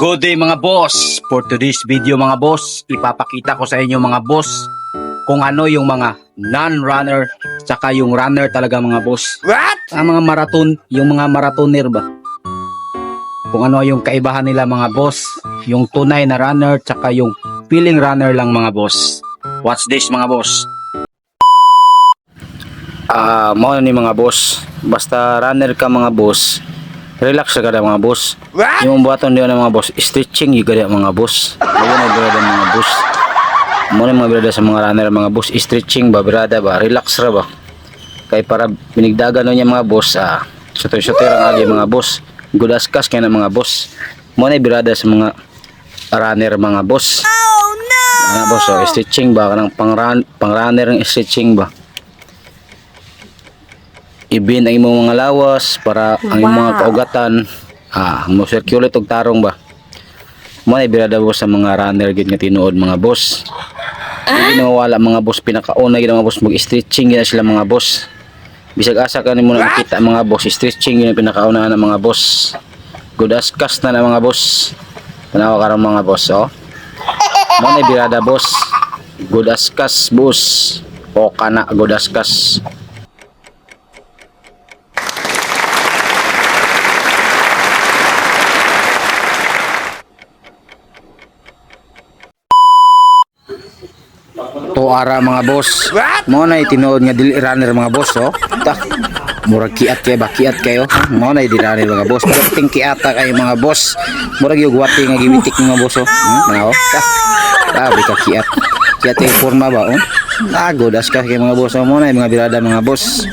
Good day mga boss! For today's video mga boss, ipapakita ko sa inyo mga boss kung ano yung mga non-runner tsaka yung runner talaga mga boss. What? Ang mga marathon, yung mga marathoner ba? Kung ano yung kaibahan nila mga boss, yung tunay na runner tsaka yung feeling runner lang mga boss. Watch this mga boss. Ah, mo ni mga boss. Basta runner ka mga boss. Relax ka kada mga boss. Yung buhaton diyo ng mga boss, stretching yung gada mga boss. Ayun ang birada mga boss. Mo na mga birada sa mga runner mga boss, stretching ba birada ba, relax ra ba. Kay para binigdagan no niya mga boss, ah, sutoy-sutoy ang ali mga boss. Good as kas kaya ng mga boss. Mo na birada sa mga runner mga boss. Oh no! Mga boss, oh, stretching ba kanang pang run, pang runner ng stretching ba. Ibin ang imong mga lawas para ang imong mga kaugatan ah mo circulate og tarong ba. Mo na birada boss sa mga runner gid nga tinuod mga boss. Hindi na mawala mga boss pinakauna gid mga boss mag-stretching gid sila mga boss. Bisag asa ka nimo na makita mga boss stretching gid pinakauna na mga boss. Good as cast na na mga boss. Tanawa ka ron mga boss oh. Mo na birada boss. Good as kas boss. O kana good as kas. Tuara mga boss. Mo na itinuod nga dili runner mga boss oh. Ta. Murag kiat kay ba kiat kayo. Mo na di runner mga boss. Perting kiata kayo mga boss. Murag yung gwati nga giwitik mga boss oh. Hmm, manaw. Ta. Grabe ka kiat. Kiat forma ba oh. Ah, godas ka kay mga boss oh. Mo na mga birada mga boss.